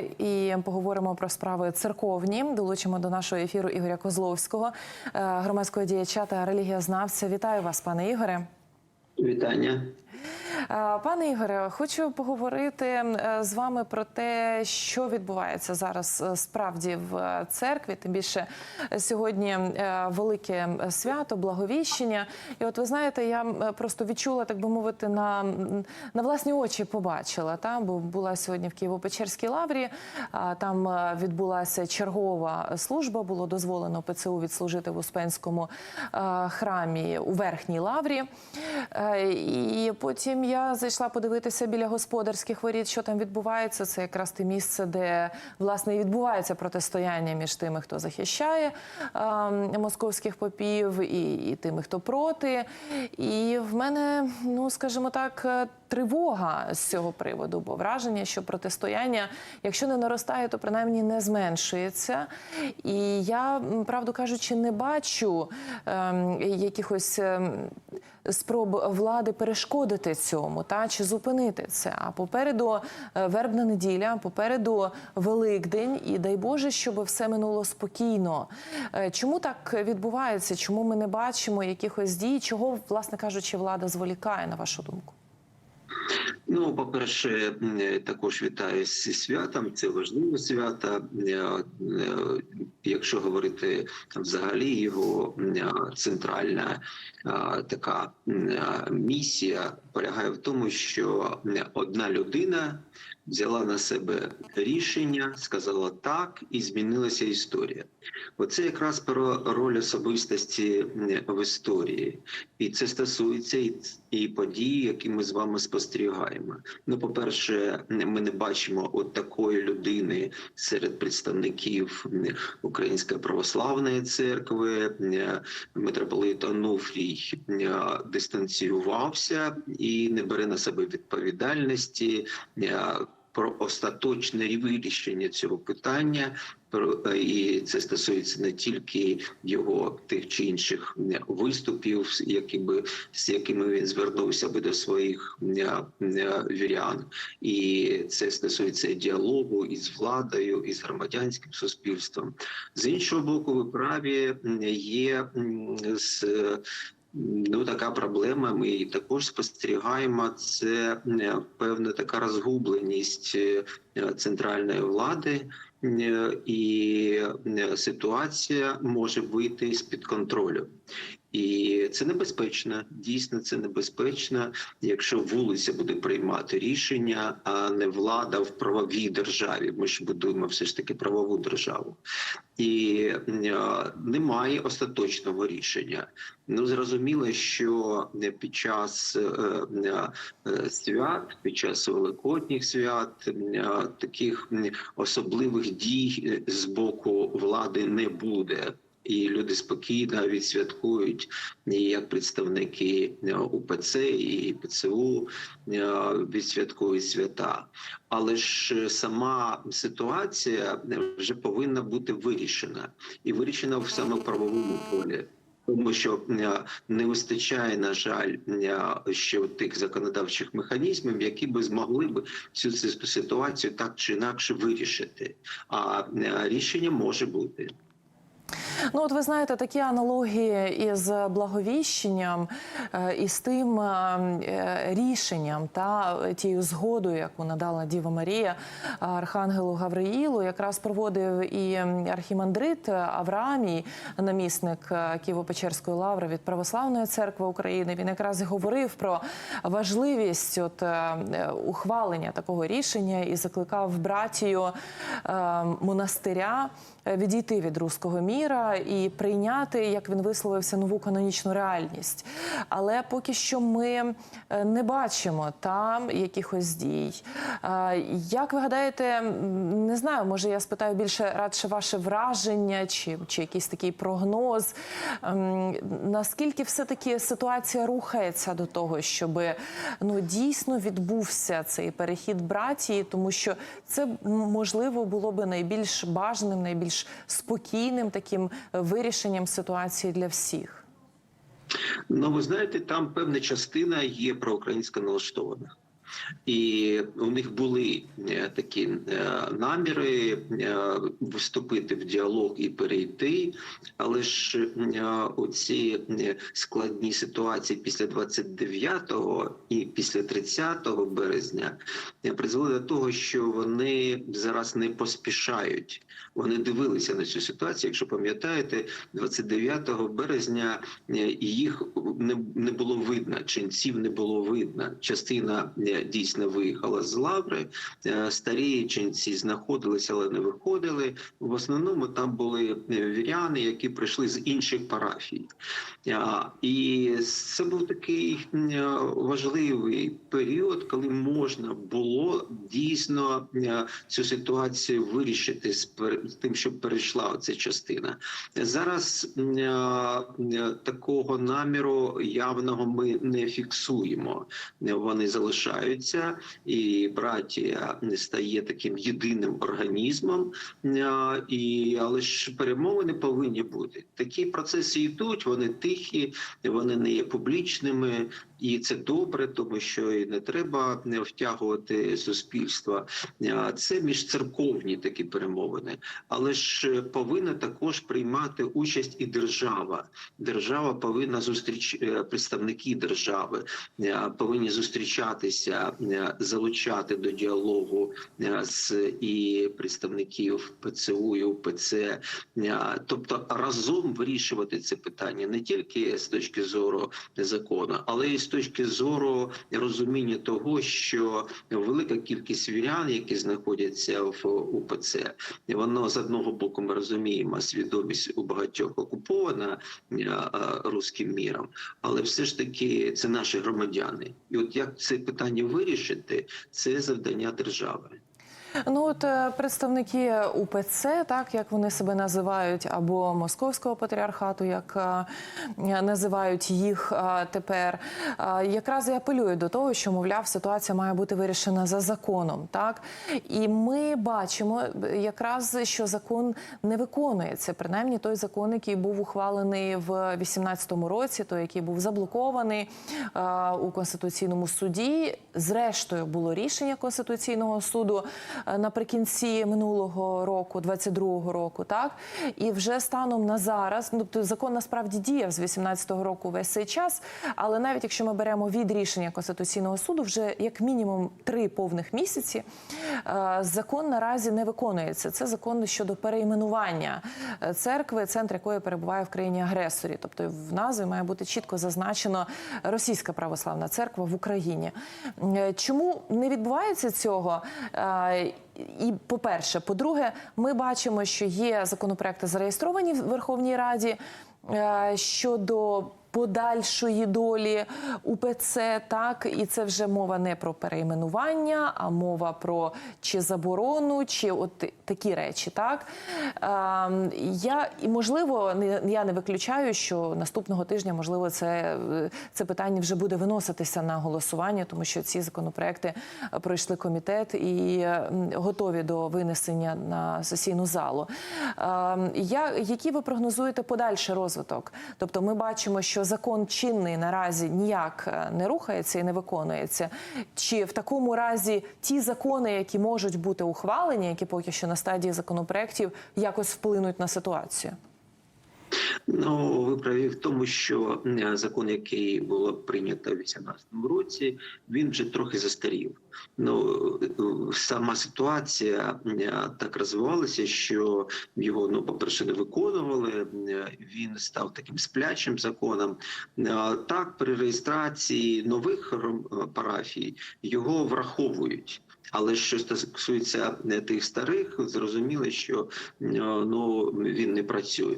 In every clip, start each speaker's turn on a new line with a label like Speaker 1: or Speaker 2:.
Speaker 1: І поговоримо про справи церковні. Долучимо до нашого ефіру Ігоря Козловського, е, громадського діяча та релігієзнавця. Вітаю вас, пане Ігоре.
Speaker 2: Вітання.
Speaker 1: Е, Пане Ігоре, хочу поговорити е, з вами про те, що відбувається зараз е, справді в церкві. Тим більше сьогодні велике свято, благовіщення. І от ви знаєте, я просто відчула, так би мовити, на, на власні очі побачила. Та бо була сьогодні в Києво-Печерській лаврі. Там відбулася чергова служба. Було дозволено ПЦУ відслужити в Успенському храмі у верхній лаврі. І потім я зайшла подивитися біля господарських воріт, що там відбувається. Це якраз те місце, де власне відбувається протистояння між тими, хто захищає е, московських попів, і, і тими, хто проти. І в мене, ну скажімо так, е, тривога з цього приводу, бо враження, що протистояння, якщо не наростає, то принаймні не зменшується. І я, правду кажучи, не бачу ем, якихось. Спроб влади перешкодити цьому та чи зупинити це. А попереду е, вербна неділя, попереду Великдень, і дай Боже, щоб все минуло спокійно. Е, Чому так відбувається? Чому ми не бачимо якихось дій? Чого, власне кажучи, влада зволікає на вашу думку?
Speaker 2: Ну, по-перше, е, також вітаю зі святом. Це важливе свято. Е, Якщо говорити взагалі, його е, центральна е, така місія полягає в тому, що одна людина взяла на себе рішення, сказала так, і змінилася історія. Оце якраз про роль особистості в історії, і це стосується і подій, які ми з вами спостерігаємо. Ну, по-перше, ми не бачимо от такої людини серед представників Української православної церкви. Митрополит Онуфрій дистанціювався і не бере на себе відповідальності. Про остаточне вирішення цього питання е, і це стосується не тільки його тих чи інших виступів, з якими з якими він звернувся би до своїх м, м, вірян, і це стосується діалогу із владою, із громадянським суспільством. З іншого боку, ви праві є з Ну, така проблема. Ми її також спостерігаємо. Це е, певна така розгубленість е, центральної влади, е, і ситуація може вийти з під контролю. І це небезпечно. Дійсно, це небезпечно, якщо вулиця буде приймати рішення, а не влада в правовій державі. Ми ж будуємо все ж таки правову державу, і немає остаточного рішення. Ну зрозуміло, що е, під час е, е, свят, під час великодніх свят, таких особливих дій з боку влади не буде. І люди спокійно відсвяткують і як представники е, УПЦ і ПЦУ е, відсвяткують свята. Але ж е, сама ситуація вже повинна бути вирішена і вирішена в саме правовому полі. Тому що не вистачає, на жаль, ще тих законодавчих механізмів, які би змогли б цю ситуацію так чи інакше вирішити. А рішення може бути.
Speaker 1: Ну, от ви знаєте, такі аналогії із благовіщенням, е, і з тим е, е, рішенням та тією згодою, яку надала Діва Марія Архангелу Гавриїлу, якраз проводив і архімандрит Авраамій, намісник Києво-Печерської лаври від Православної церкви України. Він якраз говорив про важливість от ухвалення такого рішення і закликав братію монастиря відійти від руського міра і прийняти, як він висловився, нову канонічну реальність. Але поки що ми е, не бачимо там якихось дій. Е, Як ви гадаєте, не знаю, може я спитаю більше радше ваше враження чи, чи якийсь такий прогноз. Ем, Наскільки все-таки ситуація рухається до того, щоб ну дійсно відбувся цей перехід братії, тому що це можливо було би найбільш бажаним, найбільш спокійним таким е, вирішенням ситуації для всіх.
Speaker 2: Ну, ви знаєте, там певна частина є проукраїнсько налаштована. і у них були е, такі е, наміри вступити в діалог і перейти. Але ж оці складні ситуації після 29-го і після 30 березня призвели до того, що вони зараз не поспішають. Вони дивилися на цю ситуацію. Якщо пам'ятаєте, 29 березня е, їх не, було видно, ченців не було видно. Частина е, дійсно виїхала з лаври. е, Старі ченці знаходилися, але не виходили. В основному там були віряни, які прийшли з інших парафій. І це був такий важливий період, коли можна було дійсно цю ситуацію вирішити з тим, щоб перейшла ця частина. Зараз е, е, такого наміру явного ми не фіксуємо. Вони залишаються, і братія не стає таким єдиним організмом. Е, І але ж перемовини повинні бути. Такі процеси йдуть, вони тихі, вони не є публічними, і це добре, тому що і не треба не втягувати суспільство. Е, Це міжцерковні такі перемовини, але ж повинна також приймати участь і держава. Держава повинна зустріч е, представники держави е, повинні зустрічатися, е, залучати до діалогу е, з і представників ПЦУ і УПЦ, Е, тобто разом вирішувати це питання не тільки з точки зору закону, але і з точки зору розуміння того, що велика кількість вірян, які знаходяться в УПЦ, воно з одного боку ми розуміємо свідомість у багатьох окупована е, е, руським міром, але все ж таки це наші громадяни. І от як це питання вирішити, це завдання держави.
Speaker 1: Ну от е, представники УПЦ, так як вони себе називають, або Московського патріархату, як е, називають їх е, тепер, якраз і апелюють до того, що мовляв, ситуація має бути вирішена за законом. Так і ми бачимо якраз, що закон не виконується. Принаймні той закон, який був ухвалений в 2018 році, той, який був заблокований у конституційному суді. Зрештою було рішення конституційного суду наприкінці минулого року, 22-го року, так і вже станом на зараз, ну тобто закон насправді діяв з 18-го року весь цей час. Але навіть якщо ми беремо від рішення конституційного суду, вже як мінімум три повних місяці е, закон наразі не виконується. Це закон щодо перейменування е, церкви, центр якої перебуває в країні агресорі. Тобто в назві має бути чітко зазначено Російська православна церква в Україні. Е, Чому не відбувається цього? І, по-перше, по-друге, ми бачимо, що є законопроекти зареєстровані в Верховній Раді е, щодо подальшої долі УПЦ, так і це вже мова не про перейменування, а мова про чи заборону, чи от такі речі. Так Ем, я і можливо, я не виключаю, що наступного тижня можливо це, це питання вже буде виноситися на голосування, тому що ці законопроекти пройшли комітет і готові до винесення на сесійну залу. Ем, Я які ви прогнозуєте подальший розвиток? Тобто, ми бачимо, що закон чинний наразі ніяк е, не рухається і не виконується. Чи в такому разі ті закони, які можуть бути ухвалені, які поки що на стадії законопроєктів, якось вплинуть на ситуацію?
Speaker 2: Ну, ви праві в тому, що е, закон, який було прийнято в 2018 році, він вже трохи застарів. Ну е, сама ситуація е, так розвивалася, що його ну, по-перше, не виконували. Він став таким сплячим законом. Так, при реєстрації нових парафій його враховують. Але що стосується е, тих старих, зрозуміло, що е, ну він не працює.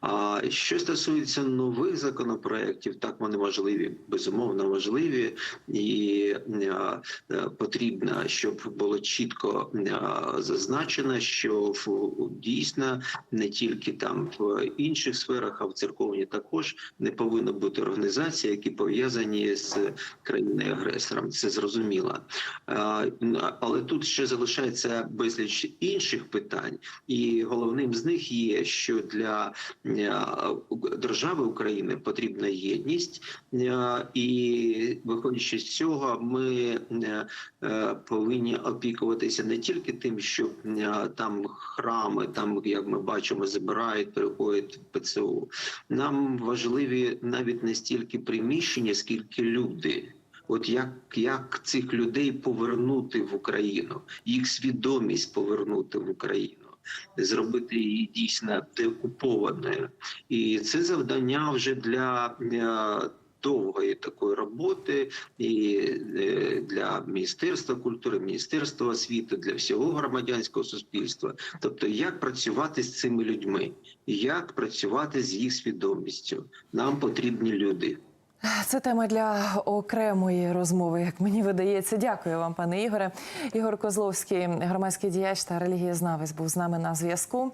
Speaker 2: А що стосується нових законопроєктів, так вони важливі, безумовно важливі, і е, потрібно, щоб було чітко зазначено, що дійсно не тільки там в інших сферах, а в церковній також не повинно бути організацій, які пов'язані з країною агресором. Це зрозуміло. Але тут ще залишається безліч інших питань, і головним з них є, що для е, держави України потрібна єдність, е, і виходячи з цього, ми е, повинні опікуватися не тільки тим, що там храми, там як ми бачимо, забирають, переходять в ПЦУ. Нам важливі навіть не стільки приміщення, скільки люди. От як, як цих людей повернути в Україну, їх свідомість повернути в Україну, зробити її дійсно деокупованою, і це завдання вже для е, довгої такої роботи і е, для міністерства культури, міністерства освіти, для всього громадянського суспільства. Тобто, як працювати з цими людьми, як працювати з їх свідомістю. Нам потрібні люди.
Speaker 1: Це тема для окремої розмови, як мені видається. Дякую вам, пане Ігоре. Ігор Козловський, громадський діяч та релігієзнавець, був з нами на зв'язку.